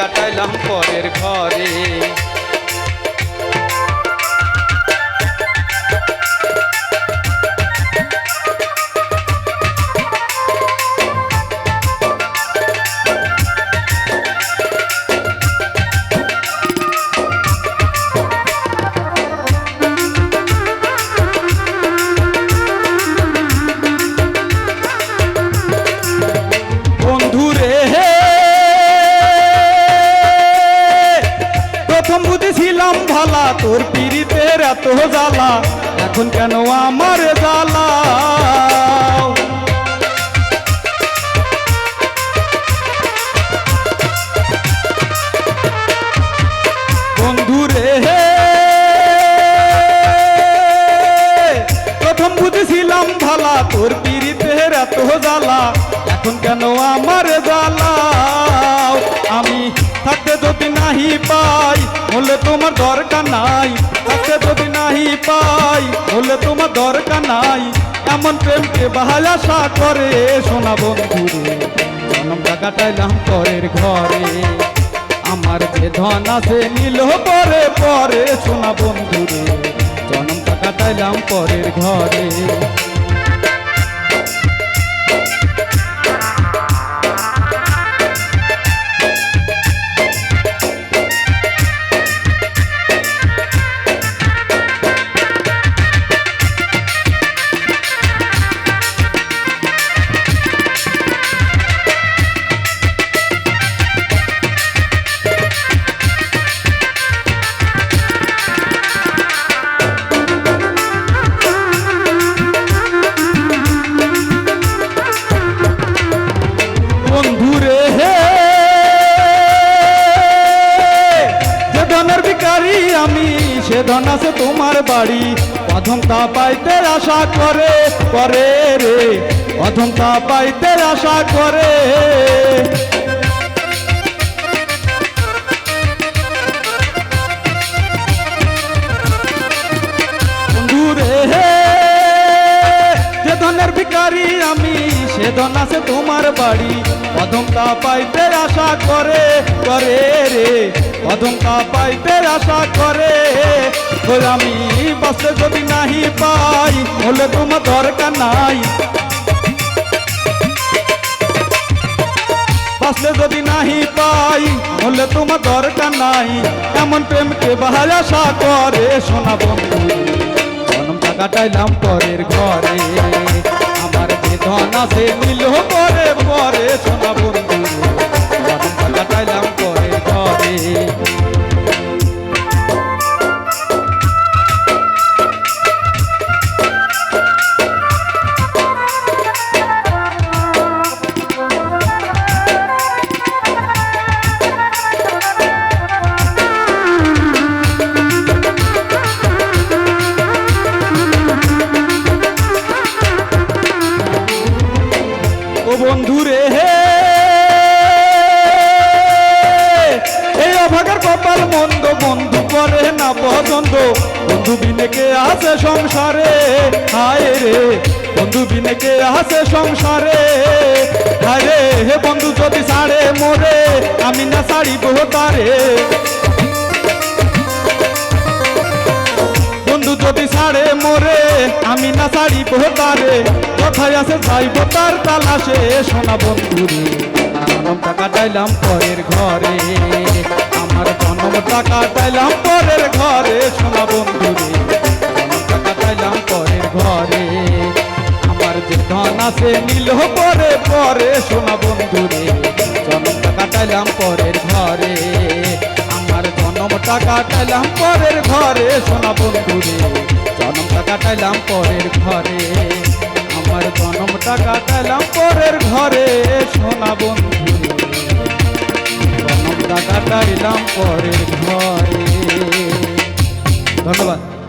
কাটাইলাম পরের ঘরে। এত জ্বালা, এখন কেন আমার জ্বালা? বন্ধুরে, প্রথম বুঝেছিলাম ভালা তোর পিড়িতের এত জ্বালা, এখন কেন আমার জ্বালা? আমি থাকতে যদি নাহি পাই বলে তোমার দরকার নাই। থাকতে যদি নাহি পাই বলে তোমার দরকার নাই। এমন প্রেমকে বাহাল আশা করে সোনা বন্ধুরে জনমটা কাটাইলাম পরের ঘরে। আমার যে ধন আছে নিল পরে পরে সোনা বন্ধুরে জনমটা কাটাইলাম পরের ঘরে। ধনের ভিকারি আমি সে ধন আছে তোমার বাড়ি। প্রথম তা পাইতে আশা করে করে রে। প্রথম তা পাইতে আশা করে। আমি সে ধন আছে তোমার বাড়ি। প্রথম তা পাইতে আশা করে করে রে। তা পাইতে আশা করে আমি বাসে যদি নাহি পাই, হলে তোমার দরকার নাই। বাসলে যদি নাহি পাই, হলে তোমার দরকার নাই। এমন প্রেমকে বাহাল আশা করে, সোনা বন্ধু জনমটা কাটাইলাম পরের ঘরে। আমার যে ধন আছে মন্দ বন্ধু করে না পছন্দ। বন্ধু বিনেকে আছে সংসারে? হায় রে, বন্ধু বিনেকে আছে সংসারে? হায় রে, হে বন্ধু যদি ছাড়ে মোরে, আমি না ছাড়িব তারে। বন্ধু যদি ছাড়ে মোরে, আমি না ছাড়ি তারে। কোথায় আছে, যাইব তার তালাশে। সোনা বন্ধুরে জনমটা কাটাইলাম পরের ঘরে। আমার জনমটা কাটাইলাম পরের ঘরে, সোনা বন্ধুরে। জনমটা কাটাইলাম পরের ঘরে। আমার যে ধন আছে নীল পরে পরে, সোনা বন্ধুরে। জনমটা কাটাইলাম পরের ঘরে। আমার জনমটা কাটাইলাম পরের ঘরে, সোনা বন্ধুরে। জনমটা কাটাইলাম পরের ঘরে। আমার জনমটা কাটাইলাম পরের ঘরে, সোনা জনমটা কাটাইলাম পরের ঘরে। ধন্যবাদ।